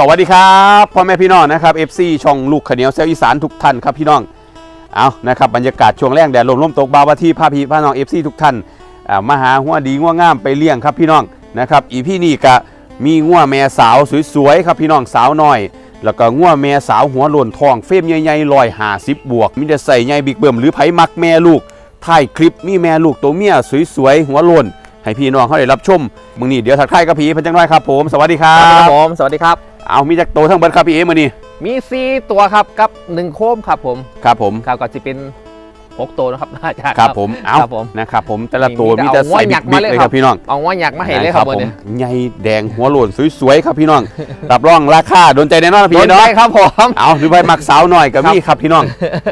สวัสดีครับพ่อแม่พี่น้องนะครับ FC ช่องลูกขเหนียวเซลอีสานทุกท่านครับพี่น้องเอานะครับบรรยากาศช่วงแรกแดดลมลมตกบาวาที่พาพี่พาน้อง FC ทุกท่านมาหาหัวดีงัวงามไปเลี้ยงครับพี่น้องนะครับอีพี่นี่ก็มีงัวแม่สาวสวยๆครับพี่น้องสาวน้อย แล้วก็งัวแม่สาวหัวโลนทองเฟมใหญ่ๆลอยหาสิบบวกมิจะใส่ใหญ่บิ๊กเบิ่มหรือไผมักแม่ลูกถ่ายคลิปมีแม่ลูกตัวเมียสวยๆหัวโลนให้พี่น้องเขาได้รับชมมึงนี่เดี๋ยวทักทายกับพี่พันจังน้อยครับผมสวัสดีครัครับผมสวัสดีครับ เอามีจากโตทั้งเบิดครับพี่เอ๋มานี่มีซีตัวครับกับหนึ่งโคมครับผมครับผมครับก็จะเป็นหกตัวนะครับอาจารย์ครับผมเอาครับผมนะครับผมแต่ละมีตัวมีมีแต่แต่เอาใส่หัวหยับิ๊กกมาๆเลยเลยคครัรับบพี่น้องเอาว่าอยากมาเห็นเลยครับผวันมนี้ใหญ่แดงหัวโลนสวยๆครับพี่น้องรับรองราคาโดนใจแน่นอนนะโดพี่นเนาะใจครับผมเอาหรือไปมักสาวหน่อยก็มีครับครับพี่น้อง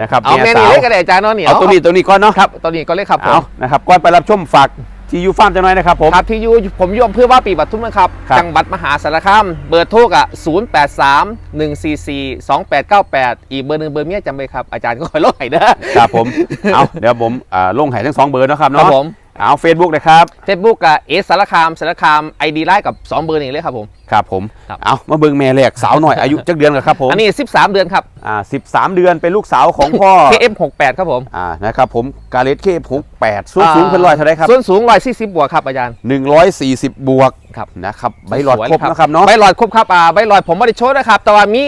นะครับเอาแม่สานี่วเลยก็ได้อาจารย์เนาะเนี่ยเอาตัวนี้ตัวนี้ก่อนเนาะครับตัวนี้ก็เลยครับผมเอานะครับก่อนไปรับชมฝาก ที่ยูฟาร์มจะน้อยนะครับผม ครับที่อยูผมอยมเพื่อว่าปีบัตรทุ่มนะครับ ครับจังหวัดมหาสารคามเบอร์โทรอะ0 8 3 1 4 4 2 8 9 8 อีกเบอร์หนึ่งเบอร์เมียจำไว้ครับ อาจารย์ก็คอยลดให้เด้อ ครับผม เอาเดี๋ยวผมอ่าลงให้ทั้งสองเบอร์เนาะครับครับเนาะผม เอาเฟซบุ๊กนะครับเฟซบุ๊กอะเอสสารคามสารคามไอดีไลน์กับ 2 เบอร์นี่เลยครับผม ครับผม ครับ เอามาเบิ่งแม่แรกสาวหน่อยอายุจักเดือนกันครับผมอันนี้ 13 เดือนครับ อ่า13เดือนเป็นลูกสาวของพ่อ KF68 ครับผมอ่านะครับผมกาเลสเคหกแปดสูงสูงเป็นร้อยเท่าไรครับส่วนสูง140บวกครับอาจารย์140บวกครับ นะครับใบหลอดสวยครบนะครับเนาะ ใบหลอดครบครับอ่าใบหลอดผมไม่ได้โชว์นะครับแต่ว่ามี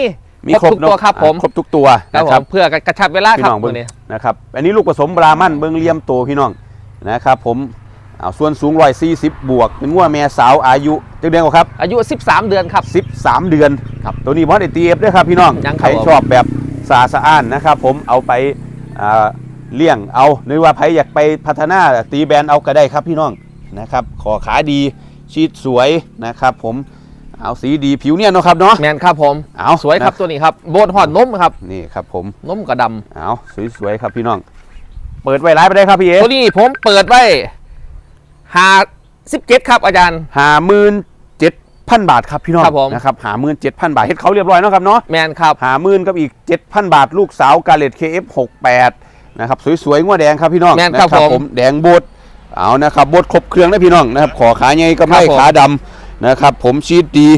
มีครบทุกตัวเนาะครับผมอ่าครบทุกตัวครับนะผครับมเพื่อกระชับเวลาพี่ครับน้องเบิ้ตังวนี้ นะครับ อันนี้ลูกผสมบรามันเบิ้งเลียมโตพี่น้อง นะครับผมเอาส่วนสูง140บวก เป็นงัวแม่สาวอายุจักเดือนกว่าครับอายุ 13 เดือนครับ 13 เดือนครับตัวนี้บอสไอตีเอฟด้วยครับพี่น้องยังคใครัรบผม ชอบแบบสะอาดสะอ้านนะครับผมเอาไปอ่าเลี้ยงเอาหรือว่าใครอยากไปพัฒนาตีแบรนด์เอาก็ได้ครับพี่น้องนะครับขอขาดีชีดสวยนะครับผมเอาสีดีผิวเนี่ยนเนาะครับเนาะ แมนครับผมเอาสวยครับนะ ตัวนี้ครับโบนหอดนมครับนี่ครับผม นมกระดเอาสวยๆครับพี่น้อง เปิดไว้ร้ายไปได้ครับพี่เอำตัวนี้ผมเปิดไว้หา17ครับอาจารย์หาหมื่นเจ็ดพันบาทครับพี่น้องครับผมนะครับหาหมื่นเจ็ดพันบาทเฮ็ดเขาเรียบร้อยเนาะครับเนาะแมนครับหาหมื่นกับอีกเจ็ดพันบาทลูกสาวกาเลต KF68 นะครับสวยๆงัวแดงครับพี่น้องแม่นครับนะผมแดงบดเอานะครับบดครบเครื่องนะพี่น้องนะครับขอขาใหญ่กับครัไม้บผมขาดำนะครับผมชีดดี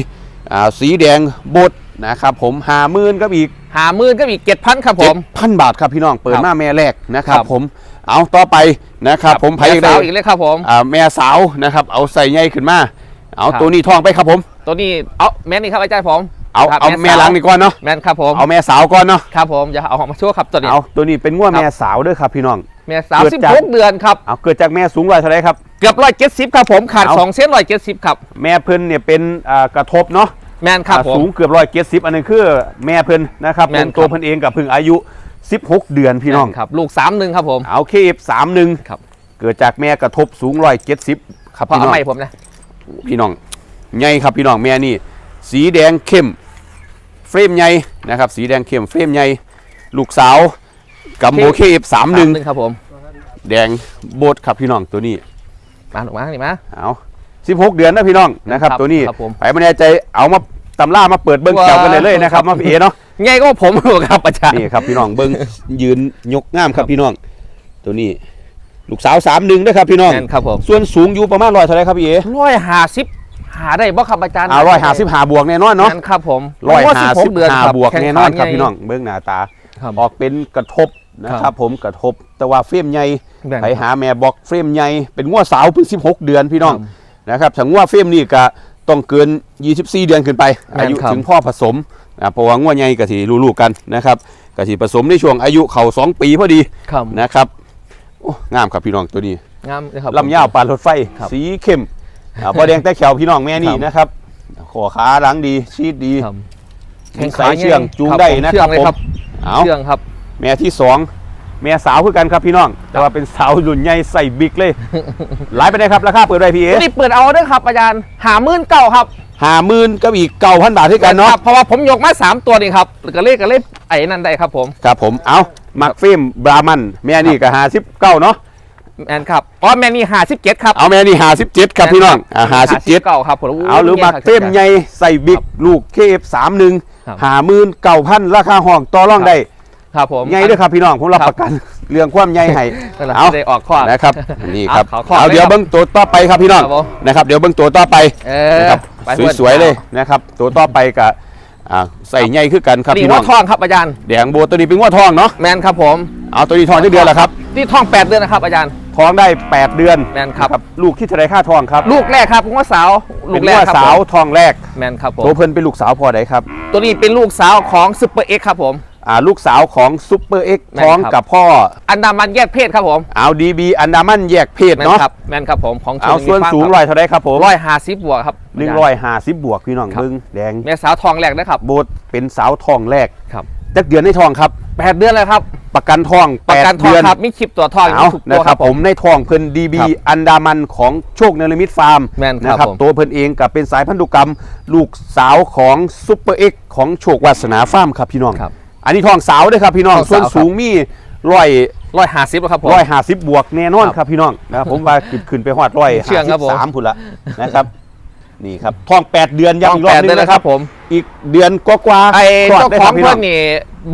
อ่าสีแดงบดนะครับผมหาหมื่นกับอีก หามื่นก็อีก7,000ครับผมพันบาทครับพี่น้องเปิดครับมาแม่แรกนะครับครับ ผมเอาต่อไปนะครับ ผมไผ่แม่ได้สาวอีกเลยครับผมอ่าแม่สาวนะครับ เอาใส่ใหญ่ขึ้นมา เอาครับตัวนี้ทองไปครับผม ตัวนี้เอาแมนนี่ครับอาจารย์ผมเอาครับเอาแม่สวหลังนี่ก่อนเนาะแมนครับผมเอาแม่สาวก่อนเนาะครับผมอย่าเอาออกมาโชว์ครับตัวนี้เอาตัวนี้เป็นง่วครับแม่สาวเด้วยครับพี่น้องแม่สาวเกิดจาก16เดือนครับเอาเกิดจากแม่สูงร้อยเท่าไรครับเกือบ170ครับผมขาดเอา2เส้น170ครับแม่เพิ่นเนี่ยเป็นอ่ากระทบเนาะ แมนครับอ่าผม สูงเกือบร้อยเจ็ดสิบอันนึงคือแม่เพิ่นนะครับแม่เป็นนตัวครับเพิ่นเองกับเพิ่งอายุ 16 เดือนพี่น้อง แม่ครับ ลูก31ครับผม เอาเคฟสามหนึ่งครับ เกิดจากแม่กระทบสูงร้อยเจ็ดสิบครับพอพี่น้เอาองใหม่ผมนะ พี่น้องใหญ่ครับพี่น้องแม่นี่ สีแดงเข้ม เฟรมใหญ่นะครับ สีแดงเข้มเฟรมใหญ่ลูกสาวกัมโบเคฟสามหนึ่ง31ครับผม แดงโบดครับพี่น้องตัวนี้มาหนูมานี่มาเอา 16 เดือนนะพี่น้องนะครับครับตัวนี้ครับผม ไปไม่แน่ใจเอามาตำล่ามาเปิดเบิ้งว้าแถวกันเลยเลยนะครับมาพี่เอเนาะไงก็ผมครับอาจารย์ นี่ครับพี่น้องเบิ้งยืนยกงามครับพี่น้อง ตัวนี้ ลูกสาวสามหนึ่งนะครับพี่น้อง แม่นครับผมส่วนสูงอยู่ประมาณร้อยเท่าไรครับพี่เอร้อยห้าสิบหาได้บ่ครับอาจารย์อ่าร้อยห้าสิบห้าบวกแน่นอนเนาะ นั่นครับผมร้อยผมว่ห้าสิบ16เดือนห้าครับบวกแข้งแน่นอนครับขาใหญ่ พี่น้องเบิ้งหน้าตาครับออกเป็นกระทบนะคครัรับบผมกระทบแต่ว่าเฟรมใหญ่แม่นไปหาแม่บอกเฟรมใหญ่เป็นงวดสาวเพิ่ง16 เดือนพี่น้องครับ นะครับถ้างวดเฟรมนี่ก็ต้องเกิน 24 เดือนขึ้นไป แม่นอายุครับถึงพ่อผสมอ่าเพราะว่างวดใหญ่ก็สิรู้ๆกันนะครับก็สิผสมในช่วงอายุเขา2ปีพอดีครับนะครับโอ้งามครับพี่น้องตัวนี้ งามเลยครับ ลำยาวปานรถไฟ ครับสีเข้มอ่าพอแดงแต่แขวพี่น้องแม่นี่ครับ นะครับขอขาหลังดีชีดดีครับมีสายเชื่องจูงได้นะเชื่คอรังบเลยผมครับเอาเชื่องครับแม่ที่สอง แม่สาวคือกันครับพี่น้อง แต่ว่าเป็นสาวรุ่นใหญ่ใส่บิ๊กเลย หลายไปได้ครับราคาเปิดได้พี่เอตัวนี้เปิดเอาเด้อครับอาจารย์หามื่นเก้าครับห้าหมื่นก็อีกเก้าพันบาทด้วยกันเนาะครับเพราะว่าผมยกมาสามตัวนี่ครับก็เลขก็เลขไอ้นั่นได้ครับผมครับผมเอามักฟิล์มบรามันแม่นี่ก็หาสิบเก้าเนาะแมนครับอ๋อแมนนี่หาสิบเจ็ดครับเอาแม่นี่หาสิบเจ็ดครับพี่น้องอ่าหาสิบเจ็ดเก้าครับผมเอาหรือมักฟิล์มใหญ่ใส่บิ๊กลูกเคฟสามหนึ่งครับหาหมื่นเก้าพันราคาห้องต่อรองได้ ครับผมใหญ่ด้วยครับพี่น้องผมรับครับประกันเรื่องความใหญ่ให้นั่นแหละเอาได้ออกข้อนะครับนี่ครับเอาขอขอเอาเลยเดี๋ยวครับเบิ้งตัวต่อไปครับพี่น้องครับผมนะครับ เดี๋ยวเบิ้งตัวต่อไปเออนะครับไปเพื่อนสวยๆเลยนะครับตัวต่อไปกับอ่าใส่ใหญ่คือกันครับนี่พี่น้ว่าองทองครับอาจารย์แดงโบตัวนี้เป็นงวดทองเนาะแมนครับผมเอาตัวนี้ทองได้เดือนแล้วครับนี่ทองแปดเดือนนะครับอาจารย์ท้องได้ 8 เดือนแม่นครับลูกที่เท่าไรค่าทองครับ ลูกแรกครับว่าสาวลูเป็นกแรกว่าครับสาวผมทองแรกแมนครับผมตัวเพิ่นเป็นลูกสาวพอไดครับ ตัวนี้เป็นลูกสาวของซูเปอร์เอ็กครับผมอ่า ลูกสาวของซุปเปอร์เอ็กแม่นท้องครับกับพ่อ อันดามันแยกเพศครับผมเอาดีบีอันดามันแยกเพศแมนเนาะครับแมนครับผมของเอาส่วนสูงร้อยเท่าไรครับผมร้อยห้าสิบบวกครับหนึ่งร้อยห้าสิบบวกพี่น้องครับเบิ้งแดงแม่สาวทองแรกนะครับโบทเป็นสาวทองแรกครับจักเดือนในทองครับแปดเดือนเลยครับ ประกันทองประกัน8ทองเดือนครับมีคลิปตัวทองเอาทุกนะตัวครับผมในทองเพิ่นดีบีครับอันดามันของโชคเนรมิตฟาร์มแม่นครับนะครับผมตัวเพิ่นเองกับเป็นสายพันธุกรรม ลูกสาวของซุปเปอร์เอ็กของโชควาสนาฟาร์มครับพี่น้องครับ อันนี้ทองสาวด้วยครับพี่น้องทองส่สาววนครับ สูงมีร้อยร้อยห้าสิบครับผม ร้อยห้าสิบบวกแน่นอนครับครับพี่น้องนะครับผมว่าขึ้นขึ้นไปฮอดร้อยเชื่ห้าองสิครับบผม สามพุ่นละนะครับ นี่ครับทองแปดเดือนทยังองอีกรอแปบดนึเดือนงเลยนะคครัรับบ ผม อีกเดือนกว่าๆไอ้คลดเจ้าได้ขคอรังบพี่น้เพื่อองนนี่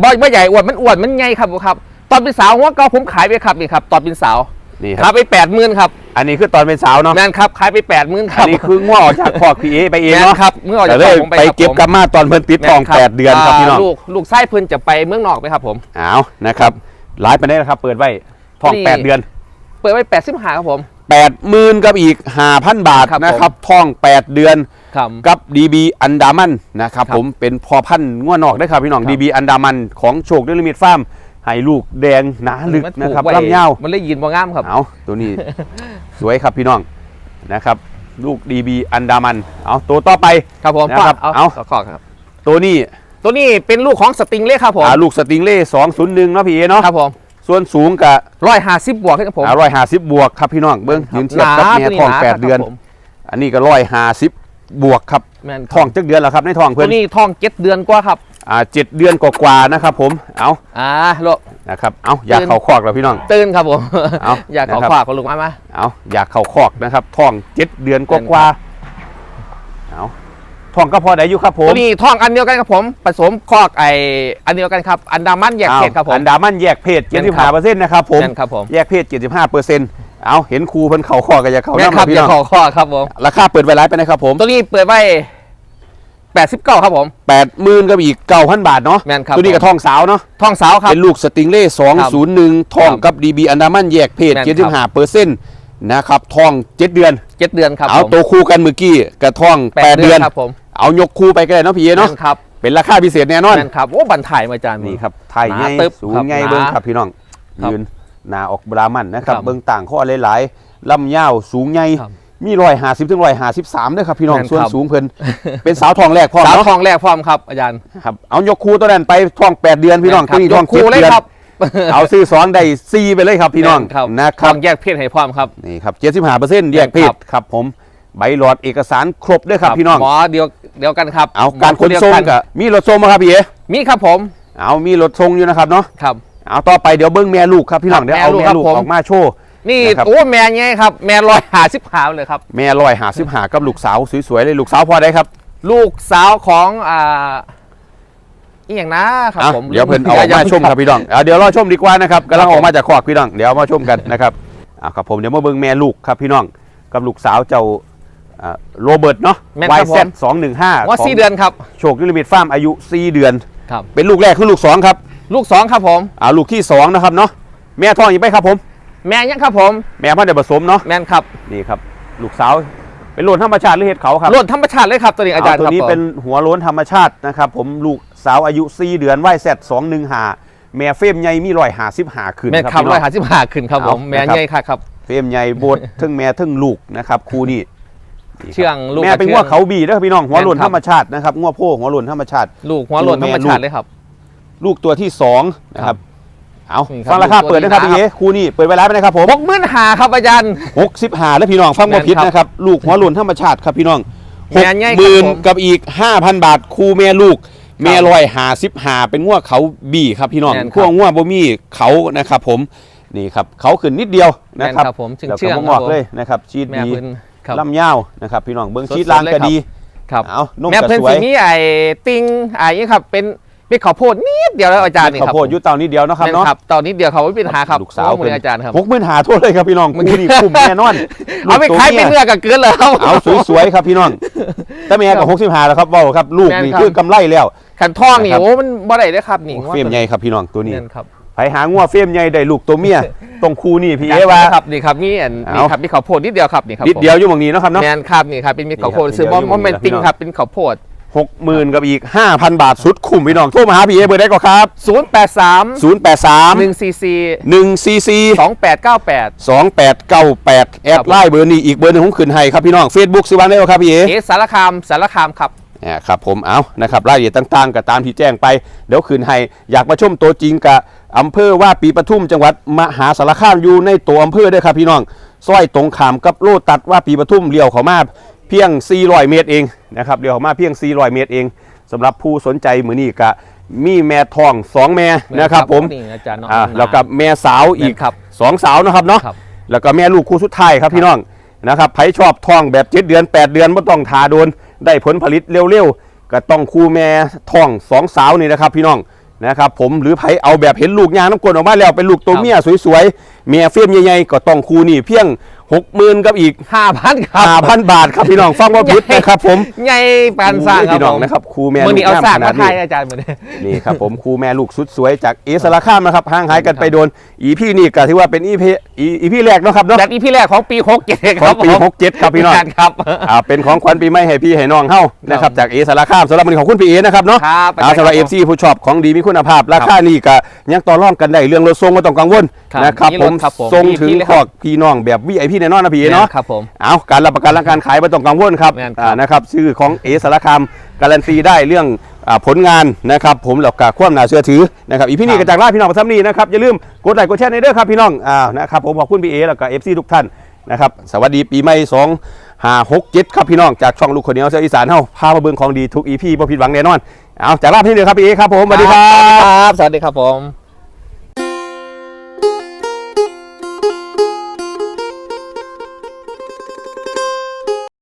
บ่ไม่ใหญ่อ้วนมันอ้วนมันใหญ่ครับครับ ตอนเป็นสาวหัวเก่าผมขายไปครับนี่ครับตอนเป็นสาวนี่คขารัยบไปแปดหมื่นครับ อันนี้คือตอนเป็นสาวเนาะแมนครับขายไปแปดหมื่นคอัรันบนี้คือง้อออกจากคอกพีเอไปเองแมนเนาะครับเมื่อออกแต่จากเลยผมไปเก็บคกรัลับมาตอนเพิ่นติดทองแม่นครับแปดเดือนครับพี่น้องลูกลูกไส้เพิ่นจะไปเมืองนอกไหมครับผม เอานะครับหลายไปได้นะครับ เปิดไว้ทองนี่ แปดเดือน เปิดไว้แปดสิบห้าครับผม แปดหมื่นกับอีกห้าพันบาทครับนะครับทองแปดเดือนครับ กับ DB อันดามันนะครับครับผมเป็นพอพันธุ์ง่วนอกได้ครับพี่น้องครับ DB อันดามันของโชคด้วยลิมิตฟาร์มให้ลูกแดงหนาลึกมันะครับผูไว้ลำยาวมันเลยยินบ่งามครับ เอาตัวนี้ สวยครับพี่น้องนะครับ ลูก DB อันดามัน เอาตัวต่อไปครับผมนะครับเอาเอาขอครับ ตัวนี้ตัวนี้เป็นลูกของสติงเล่ครับผมอ่าลูกสติงเล่201เนาะพี่เอเนาะครับผมส่วนสูงกับร้อยห้าสิบบวกครับผมอร่อยหาสิบบวกครับพี่น้องเบิ้งยืนเทียบกับหนาเมียตัวนี้ทองหนาแปดครับเดือนผมอันนี้ก็ร้อยหาสิบบวกครับแม่นทองจักเดือนแล้วครับในทองตัเพื่วอนนี้ทองเจ็ดเดือนกว่าครับอ่าเจ็ดเดือนกว่าๆนะครับผมเอาอ่าโล นะครับ เอาอยากตื่นเข่าคอกแล้วพี่น้อง ตื่นครับผม เอาอยากขอนะครับฝากคนลุงมามาเอาอยากเข่าคอกนะครับทองเจ็ดเดือนกว่าๆเอาทองก็พอได้อยู่ครับผมตัวนี้ทองอันเดียวกันครับผม ผสมคอกไออันเดียวกันครับ อันดามันแยกเขตครับผม อันดามันแยกเพศแม่น75เปอร์เซ็นต์นะครับผมแม่นครับผม แยกเพศ75เปอร์เซ็นต์เอาเห็นครูเพิ่นเข่าคอกก็อยากเข่าแม่นน้ำครับพี่อยาน้กองขอข้อครับผม ราคาเปิดไว้ร้ายไปนะครับผม ตัวนี้เปิดไว้ แปดสิบเก้าครับผม แปดหมื่นกับอีกเก้าพันบาทเนาะแม่นครับ ตัวนี้กับทองสาวเนาะทองสาวครับ เป็นลูกสติงเล่201ทองครับกับ DB อันดามันแยกเพศแม่นครับ75เปอร์เซ็นต์นะครับทอง7เดือนเจ็ดเดือนครับเอาผม ตัวคู่กันเมื่อกี้กับทองแปด8เดือนครับผม เอายกคู่ไปก็ได้เนาะพี่เอเนาะแม่นครับเป็นราคาพิเศษแน่นอน แม่นครับโอ้บันถ่ายมาจานนี่ครับไทยหนาใหญ่ตึ๊บสูงครับใหญ่หนา เบิ้งครับพี่น้องครับยืนหนาออกบรามันนะครับครับเบิ้งต่างข้อหลายๆลำยาวสูงใหญ่ครับ มีรอยหาสิบถึงรอยหาสิบสามด้วยครับพี่น้องแม่นส่วนครับสูงเพิ่นเป็นสาวทองแรกพ่อสาวเนาะทองแรกพร้อมครับอาจารย์ครับเอายกคู่ตัวนั้นไปทอง8เดือนพี่น้องแม่ตัวนี้ทองยกคู่เจ็ดเลยเดือนครับเอาซื้อสองได้ซีไปเลยครับพี่น้องแม่ครับนะคทรัอบงแยกเพศให้พร้อมครับ นี่ครับเจ็ดสิบห้าเปอร์เซ็นต์แยกเพศครับครับผมใบหลอดเอกสารครบด้วยครับพี่น้อง หมอเดียวเดียวกันครับเอาหมการขนเดียวส่งกักับมีรถส่งมาครับพี่เอมีครับผมเอามีรถส่งอยู่นะครับเนาะครับ เอาต่อไปเดี๋ยวเบิ้งแม่ลูกครับพี่น้องครับเดี๋ยวเอาแม่แม่ลูลูกกครับผม ออกมาโชว์ นี่นะครับ โอ้แม่ไงครับ แม่ลอยหาสิบหาเลยครับ แม่ลอยหาสิบหากับลูกสาวสวยๆเลยลูกสาวพอได้ครับ ลูกสาวของอ่าอีอย่างนะครับอะผมเดี๋ยวเพิ่นเอาออกมาชมครับพี่น้องเอาเดี๋ยวรอชมดีกว่านะครับกำลังออกมาจากคอกพี่น้องเดี๋ยวเอามาชมกันนะครับอะครับผมเดี๋ยวมาเบิ้งแม่ลูกครับพี่น้องกับลูกสาวเจ้าอ่าโรเบิร์ตเนาะแม่นวาคยรับผแซมสองหนึ่งห้าว่าสี่เดือนครับโชคยูนิมิตฟาร์มอายุ4เดือน ครับ เป็นลูกแรกคือลูก2ครับลูกสองครับผม อ่าลูกที่2นะครับเนาะแม่ท้องอยู่ไหมครับผม แม่ยังครับผม แม่พ่อเดี๋ยวผสมเนาะแม่นครับนี่ครับ ลูกสาวเป็นโลนธรรมชาติหรือเห็ดเขาครับล้นธรรมชาติเลยครับตัวนี้อาจารย์ตัวครับนี้ผมเป็นหัวโล้นธรรมชาตินะครับผมลูกสาวอายุ4เดือนว่ายแซดสองหนึ่งหาแม่เฟรมใหญ่มีรอยหาสิบหาขึ้นแม่นครับครับพี่ร้น้ออยงหาสิบห้าขึ้นครับผมเอาแม่นะครับใหญ่ค่ะครับเฟรมใหญ่โบดทั้งแม่ทั้งลูกนะครับคู่นี้นี่ครับเชื่องลูกแม่เป็นกับงัวเชื่องเขาบีเด้อพี่น้องหัวโล้นแม่นครับธรรมชาตินะครับงัวโพหัวโล้นธรรมชาติ ลูกหัวล้นธรรมชาติเลยครับ ลูกตัวที่สองนะครับ เอานี่ครับฟังราคาลูกตัวเปิดนะครับนี้พี่นะ เอคู่นี้เปิดไว้ร้านไปนะครับผมหกหมื่นหาครับอาจารย์ หกสิบห้าแล้วพี่น้องฟังแม่บ่นผิดครับนะครับ ลูกหัวหล่นธรรมชาติครับพี่น้องหแม่กนใหญ่หครับมื่นผมกับอีกห้าพันบาทคู่แม่ลูก แม่ลอยหาสิบหาเป็นงัวเขาบี้ครับพี่น้องแม่นครับพวกงัวบ่มีเขานะครับผมนี่ครับเขาขึ้นนิดเดียวแม่นะนครับครับผมเชื่องแล้วเชื่ก็องบ่งครัอบกผม เลยนะครับชีดแม่ดีเพิ่นครับ ลำยาวนะครับ พี่น้องเบิ้งสดๆชีดล่างเลยก็ครับดี ครับเอานุ่มแม่ก็เพิ่นสวสียนี้ไอ้ติงไอ้นี่ครับเป็น มีข้าวโพดนิดเดียวแล้วอาจารย์นี่ข้าวครับโพดอยุเตานี้เดียวเนาะครับแม่นเนาะครับตอนนี้เดียวเขาไม่เป็นหาครับลูกสาวโอ้โหมืออาจารย์ครับหกหมื่นหาทั่วเลยครับพี่น้องมันกูนี่คุ้มแน่นอนเอาไปลูกตัวขายเป็นมีเนื้อกับเกลือเลยครับเอาสวยๆครับพี่น้องแต่แม่ก็หกสิบห้าแล้วครับเว้าครับ ลูกแม่นนี่ครับคือกำไรแล้วขันทองนี่นะครับโอ้มันบ่ได้เลยครับนี่เฟรมใหญ่ครับพี่น้องตัวนี้เงินครับไปหางัวเฟรมใหญ่ได้ลูกตัวเมียตรงคูนี่พี่เอว่าครับนี่ครับมีอันเอานี่ครับมีข้าวโพดนิดเดียวครับนี่ครับนิดเดียวอยู่หมองนี้เนาะครับเนาะแมนครับนี่ครับเป็นมีข้าวโพดนี่ครับซื้อเดี๋ยวโมเมนติ้งพี่น้องครับเป็นข้าวโพด หกหมื่นกับอีกห้าพันบาทสุดคุ้มพี่น้องโทรมาหาพี่เอเบอร์ได้ก็ครับ083ศูนย์แปดสาม144หนึ่งซีซี2898สองแปดเก้าแปดแอดไลน์เบอร์นี้อีกเบอร์หนึงผมขึ้นให้ครับพี่น้องเฟซบุ๊กซื้อวันได้ก็ครับพี่เอเอสารคามสารคามครับอ่าครับผมเอานะครับรายละเอียดต่างๆ ก็ตามที่แจ้งไป เดี๋ยวคืนให้อยากมาชมตัวจริงกับอำเภอว่าปีปทุมจังหวัดมหาสารคามอยู่ในตัวอำเภอด้วยครับพี่น้องซอยตรงขามกับโลตัดว่าปีปทุมเลี้ยวเขามา เพียง 400 เมตรเองนะครับเลี้ยวเขามาเพียง 400 เมตรเองสำหรับผู้สนใจมือนี้ก็มีแม่ทองสองแม่นะครับผมนี่อาจารย์เนาะอ่าแล้วก็แม่สาวอีกแม่นครับสองสาวนะครับเนาะครับแล้วก็แม่ลูกคู่สุดท้ายครับพี่น้องนะครับไผชอบท้องแบบเจ็ดเดือน 8 เดือนไม่ต้องทาโดน ได้ผลผลิตเร็วๆ ก็ต้องคู่แม่ท้องสองสาวนี่นะครับพี่น้องนะครับผมหรือไผเอาแบบเห็นลูกยางน้ำกลนออกมาแล้วเป็นลูกตัวเมียสวยๆเมียเฟียมใหญ่ๆก็ต้องคู่นี่เพียง หกหมื่นกับอีก5,000ครับ ห้าพันบาทครับพี่น้องฟังว่าพิษนะครับผมใหญ่ปานสร้างครับพี่น้องผมนะครับครูแม่มื่อลูนี้กเอางามสร้างขนามาดทานี้ยอาจารย์เหมือนนี่ครับผมครูแม่ลูกสุดสวยจากเอสารคามนะครับห่างหายกันไปโดน อีพี่นี่ก็ถือว่าเป็นอีพีอีพี่แรกเนาะครับเนาะแบบอีพี่แรกของปี67คขอรังบปีผม67ครับพี่น้องครับอ่าเป็นของขวัญปีใหม่ให้พี่ให้น้องเฮานะครับจากเอสารคามสำหรับวันนี้ของคุณพี่เอนะครับเนาะครับอ่าสำหรับเอฟซีผู้ชอบของดีมีคุณภาพราคานี่ก็ยังต่อรองกันได้เรื่องรถทรงไม่ต้องกังวลครับนะครับมีผรมถครับผมทรงมีถึงพี่เลยขครัอบพี่น้องแบบวีไอพีแน่นอนนะพี่เอเนาะครับผมเอาการรับประกันและการขายไม่ต้องกังวลครับแม่นครับอ่านะครับชื่อของเอสารคามการันตีได้เรื่องอ่าผลงานนะครับผมแล้วก็ความน่าเชื่อถือนะครับอีพี่นี่ก็จากลาพี่น้องประทับนี้นะครับอย่าลืมกดไลค์กดแชร์ในเด้อครับพี่น้องอ่านะครับผมขอบคุณพี่เอแล้วก็เอฟซีทุกท่านนะครับสวัสดีปีใหม่สองห้าหกเจ็ดครับพี่น้องจากช่องลูกคนเหนียวเสียอีสานเฮาพามาเบิ่งของดีทุกอีพีบ่ผิดหวังแน่นอนเอาจากลาพี่นี่ครับพี่เอครับผมสวัสดีครับบสวัสดีครับผม